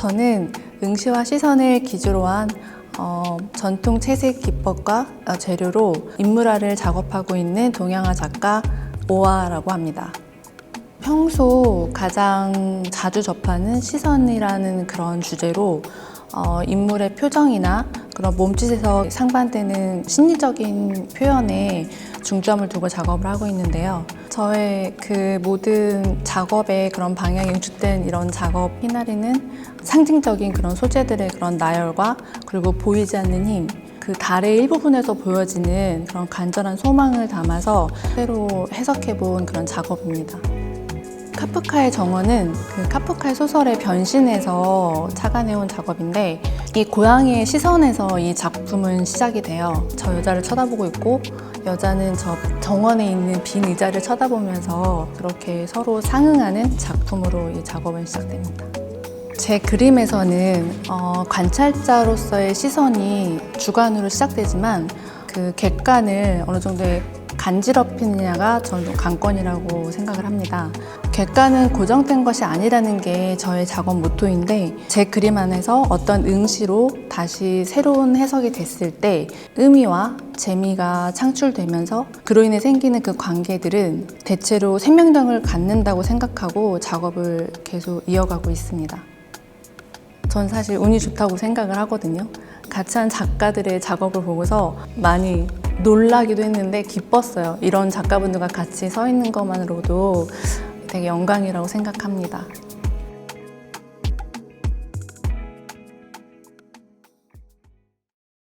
저는 응시와 시선을 기주로 한 어, 전통 채색 기법과 어, 재료로 인물화를 작업하고 있는 동양화 작가 오아라고 합니다. 평소 가장 자주 접하는 시선이라는 그런 주제로 어, 인물의 표정이나 그런 몸짓에서 상반되는 심리적인 표현에 중점을 두고 작업을 하고 있는데요. 저의 그 모든 작업의 그런 방향이 응축된 이런 작업 희나리는 상징적인 그런 소재들의 그런 나열과 그리고 보이지 않는 힘, 그 달의 일부분에서 보여지는 그런 간절한 소망을 담아서 새로 해석해 본 그런 작업입니다. 카프카의 정원은 그 카프카의 소설의 변신에서 착안해온 작업인데 이 고양이의 시선에서 이 작품은 시작이 돼요. 저 여자를 쳐다보고 있고 여자는 저 정원에 있는 빈 의자를 쳐다보면서 그렇게 서로 상응하는 작품으로 이 작업은 시작됩니다. 제 그림에서는 어, 관찰자로서의 시선이 주관으로 시작되지만 그 객관을 어느 정도의 간지럽히느냐가 저는 관건이라고 생각을 합니다. 객관은 고정된 것이 아니라는 게 저의 작업 모토인데 제 그림 안에서 어떤 응시로 다시 새로운 해석이 됐을 때 의미와 재미가 창출되면서 그로 인해 생기는 그 관계들은 대체로 생명력을 갖는다고 생각하고 작업을 계속 이어가고 있습니다. 전 사실 운이 좋다고 생각을 하거든요. 같이 한 작가들의 작업을 보고서 많이 놀라기도 했는데 기뻤어요. 이런 작가분들과 같이 서 있는 것만으로도 되게 영광이라고 생각합니다.